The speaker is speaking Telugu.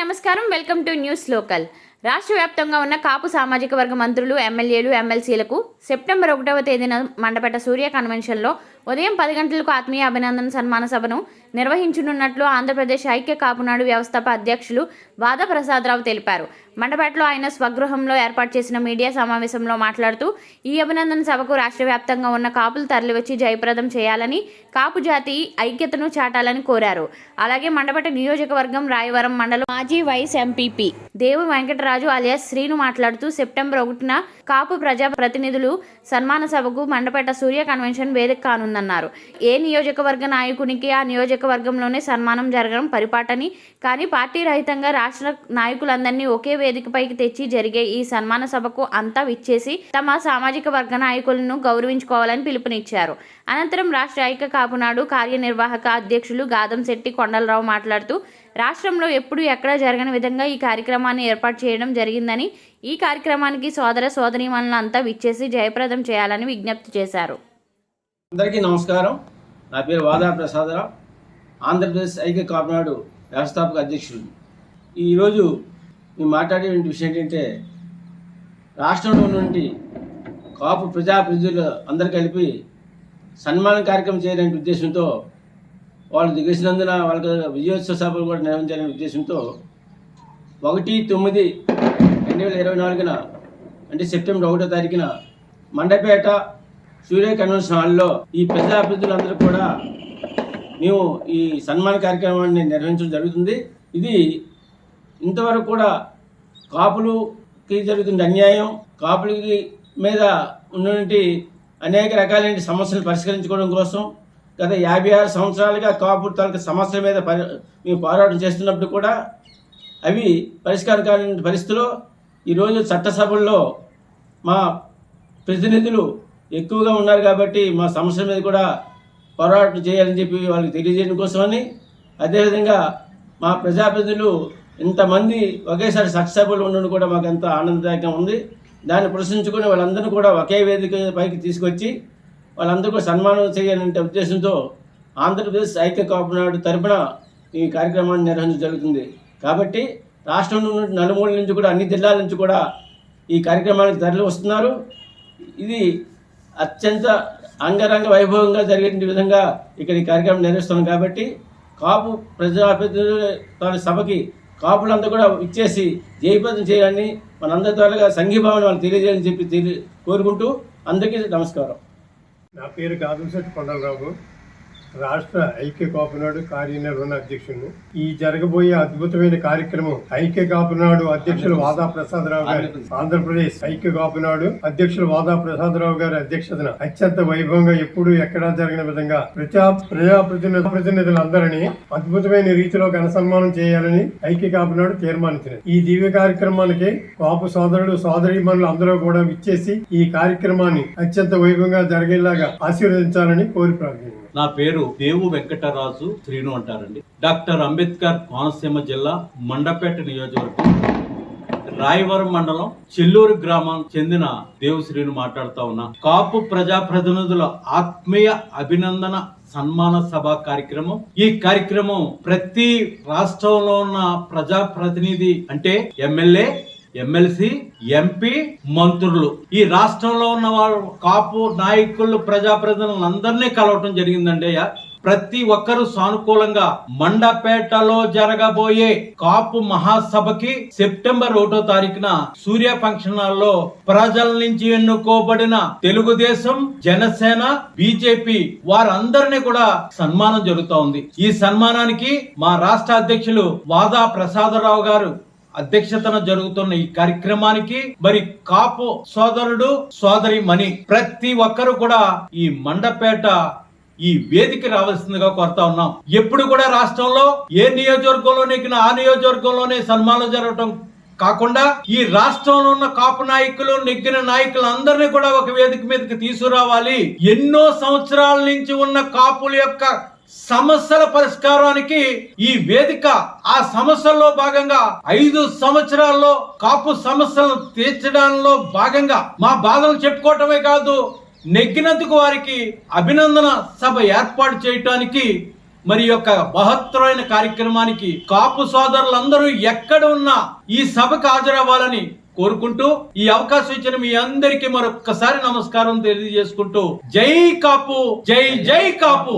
నమస్కారం. Welcome to news local. రాష్ట్ర వ్యాప్తంగా ఉన్న కాపు సామాజిక వర్గ మంత్రులు ఎమ్మెల్యేలు ఎమ్మెల్సీలకు సెప్టెంబర్ ఒకటవ తేదీన మండపేట సూర్య కన్వెన్షన్లో ఉదయం పది గంటలకు ఆత్మీయ అభినందన సన్మాన సభను నిర్వహించనున్నట్లు ఆంధ్రప్రదేశ్ ఐక్య కాపునాడు వ్యవస్థాప అధ్యక్షులు వాద ప్రసాదరావు తెలిపారు. మండపేటలో ఆయన స్వగృహంలో ఏర్పాటు చేసిన మీడియా సమావేశంలో మాట్లాడుతూ ఈ అభినందన సభకు రాష్ట్ర వ్యాప్తంగా ఉన్న కాపులు తరలివచ్చి జయప్రదం చేయాలని కాపు జాతి ఐక్యతను చాటాలని కోరారు. అలాగే మండపేట నియోజకవర్గం రాయవరం మండలం మాజీ వైస్ ఎంపీపీ దేవు వెంకటరాజు అలియాస్ శ్రీను మాట్లాడుతూ సెప్టెంబర్ ఒకటిన కాపు ప్రజా ప్రతినిధులు సన్మాన సభకు మండపేట సూర్య కన్వెన్షన్ వేదిక కానుందన్నారు. ఏ నియోజకవర్గ నాయకునికి ఆ నియోజకవర్గంలోనే సన్మానం జరగడం పరిపాటని కానీ పార్టీ రహితంగా రాష్ట్ర నాయకులందరినీ ఒకే వేదికపైకి తెచ్చి జరిగే ఈ సన్మాన సభకు అంతా విచ్చేసి తమ సామాజిక వర్గ నాయకులను గౌరవించుకోవాలని పిలుపునిచ్చారు. అనంతరం రాష్ట్ర ఐక్య కాపునాడు కార్యనిర్వాహక అధ్యక్షులు గాదంశెట్టి కొండలరావు మాట్లాడుతూ రాష్ట్రంలో ఎప్పుడు ఎక్కడా జరగని విధంగా ఈ కార్యక్రమాన్ని ఏర్పాటు చేయడం జరిగిందని ఈ కార్యక్రమానికి సోదర సోదరీమణులు అంతా విచ్చేసి జయప్రదం చేయాలని విజ్ఞప్తి చేశారు. అందరికీ నమస్కారం. నా పేరు వాదా ప్రసాదరావు. ఆంధ్రప్రదేశ్ ఐక్య కాపునాడు వ్యవస్థాపక అధ్యక్షుడు ఈరోజు మేము మాట్లాడే విషయం ఏంటంటే రాష్ట్రంలో నుండి కాపు ప్రజాప్రతినిధులు అందరు కలిపి సన్మాన కార్యక్రమం చేయాలనే ఉద్దేశంతో వాళ్ళు దిగేసినందున వాళ్ళకి విజయోత్సవ సభలు కూడా నిర్వహించాలనే ఉద్దేశంతో ఒకటి తొమ్మిది రెండు వేల ఇరవై నాలుగున అంటే సెప్టెంబర్ ఒకటో తారీఖున మండపేట సూర్య కన్వెన్షన్ హాల్లో ఈ ప్రజాప్రతినిధులందరూ కూడా మేము ఈ సన్మాన కార్యక్రమాన్ని నిర్వహించడం జరుగుతుంది. ఇది ఇంతవరకు కూడా కాపులకి జరుగుతున్న అన్యాయం కాపులకి మీద ఉన్నటువంటి అనేక రకాలైన సమస్యలు పరిష్కరించుకోవడం కోసం గత యాభై ఆరు సంవత్సరాలుగా కాపు తాలూకు సమస్య మీద పరి మేము పోరాటం చేస్తున్నప్పుడు కూడా అవి పరిష్కారం కాని పరిస్థితిలో ఈరోజు చట్టసభల్లో మా ప్రతినిధులు ఎక్కువగా ఉన్నారు కాబట్టి మా సమస్య మీద కూడా పోరాటం చేయాలని చెప్పి వాళ్ళకి తెలియజేయడం కోసమని అదేవిధంగా మా ప్రజాప్రతినిధులు ఇంతమంది ఒకేసారి చట్టసభలు ఉండడం కూడా మాకు ఎంతో ఆనందదాయకంగా ఉంది. దాన్ని ప్రశ్నించుకుని వాళ్ళందరినీ కూడా ఒకే వేదిక పైకి తీసుకొచ్చి వాళ్ళందరికీ సన్మానం చేయాలంటే ఉద్దేశంతో ఆంధ్రప్రదేశ్ ఐక్య కాపునాడు తరపున ఈ కార్యక్రమాన్ని నిర్వహించడం జరుగుతుంది. కాబట్టి రాష్ట్రం నుండి నలుమూల నుంచి కూడా అన్ని జిల్లాల నుంచి కూడా ఈ కార్యక్రమానికి తరలి వస్తున్నారు. ఇది అత్యంత అంగరంగ వైభవంగా జరిగే విధంగా ఇక్కడ ఈ కార్యక్రమం నిర్వహిస్తున్నాం కాబట్టి కాపు ప్రజాప్రతినిధుల తన సభకి కాపులంతా కూడా ఇచ్చేసి జయప్రదం చేయాలని మనందరి త్వరగా సంఘీభావన వాళ్ళు తెలియజేయాలని చెప్పి కోరుకుంటూ అందరికీ నమస్కారం. నా పేరు గాదంశెట్టి కొండలరావు. రాష్ట్ర ఐక్య కాపునాడు కార్యనిర్వహణ అధ్యక్షుడు. ఈ జరగబోయే అద్భుతమైన కార్యక్రమం ఐక్య కాపునాడు అధ్యక్షులు వాదా ప్రసాదరావు గారి ఆంధ్రప్రదేశ్ ఐక్య కాపునాడు అధ్యక్షులు వాదా ప్రసాదరావు గారి అధ్యక్షతన అత్యంత వైభవంగా ఎప్పుడూ ఎక్కడా జరిగిన విధంగా ప్రజా ప్రజాప్రతినిధి ప్రతినిధులందరినీ అద్భుతమైన రీతిలో ఘనసన్మానం చేయాలని ఐక్య కాపునాడు తీర్మానించింది. ఈ దివ్య కార్యక్రమానికి కాపు సోదరుడు సోదరీమణులు అందరూ కూడా విచ్చేసి ఈ కార్యక్రమాన్ని అత్యంత వైభవంగా జరిగేలాగా ఆశీర్వదించాలని కోరి ప్రార్థించారు నా పేరు దేవు వెంకటరాజు శ్రీను అంటారండి. డాక్టర్ అంబేద్కర్ కోనసీమ జిల్లా మండపేట నియోజకవర్గం. రాయవరం మండలం చెల్లూరు గ్రామం చెందిన దేవు శ్రీను మాట్లాడుతా ఉన్నా. కాపు ప్రజాప్రతినిధుల ఆత్మీయ అభినందన సన్మాన సభ కార్యక్రమం. ఈ కార్యక్రమం ప్రతి రాష్ట్రంలో ఉన్న ప్రజాప్రతినిధి అంటే ఎమ్మెల్యే ఎమ్మెల్సీ ఎంపీ మంత్రులు. ఈ రాష్ట్రంలో ఉన్న వాళ్ళు కాపు నాయకులు ప్రజాప్రతినిధులను అందరినీ కలవటం జరిగిందండి అయ్యా. ప్రతి ఒక్కరూ సానుకూలంగా మండపేటలో జరగబోయే కాపు మహాసభకి సెప్టెంబర్ ఒకటో తారీఖున సూర్య ఫంక్షన్ హాల్లో ప్రజల నుంచి ఎన్నుకోబడిన తెలుగుదేశం జనసేన బీజేపీ వారందరినీ కూడా సన్మానం జరుగుతోంది. ఈ సన్మానానికి మా రాష్ట్ర అధ్యక్షులు వాదా ప్రసాదరావు గారు అధ్యక్షతన జరుగుతున్న ఈ కార్యక్రమానికి మరి కాపు సోదరుడు సోదరి మణి ప్రతి ఒక్కరు కూడా ఈ మండపేట ఈ వేదిక రావాల్సిందిగా కోరుతా ఉన్నాం. ఎప్పుడు కూడా రాష్ట్రంలో ఏ నియోజకవర్గంలోనే ఆ నియోజకవర్గంలోనే సన్మానం జరగటం కాకుండా ఈ రాష్ట్రంలో ఉన్న కాపు నాయకులు నెగ్గిన నాయకులు అందరినీ కూడా ఒక వేదిక మీదకి తీసుకురావాలి. ఎన్నో సంవత్సరాల నుంచి ఉన్న కాపుల యొక్క సమస్యల పరిష్కారానికి ఈ వేదిక ఆ సమస్యల్లో భాగంగా ఐదు సంవత్సరాల్లో కాపు సమస్యలను తీర్చడంలో భాగంగా మా బాధలు చెప్పుకోవటమే కాదు నెగ్గినందుకు వారికి అభినందన సభ ఏర్పాటు చేయటానికి మరి యొక్క మహత్తరమైన కార్యక్రమానికి కాపు సోదరులందరూ ఎక్కడ ఉన్నా ఈ సభకు హాజరవ్వాలని కోరుకుంటూ ఈ అవకాశం ఇచ్చిన మీ అందరికీ మరొక్కసారి నమస్కారం తెలియజేసుకుంటూ జై కాపు జై జై కాపు!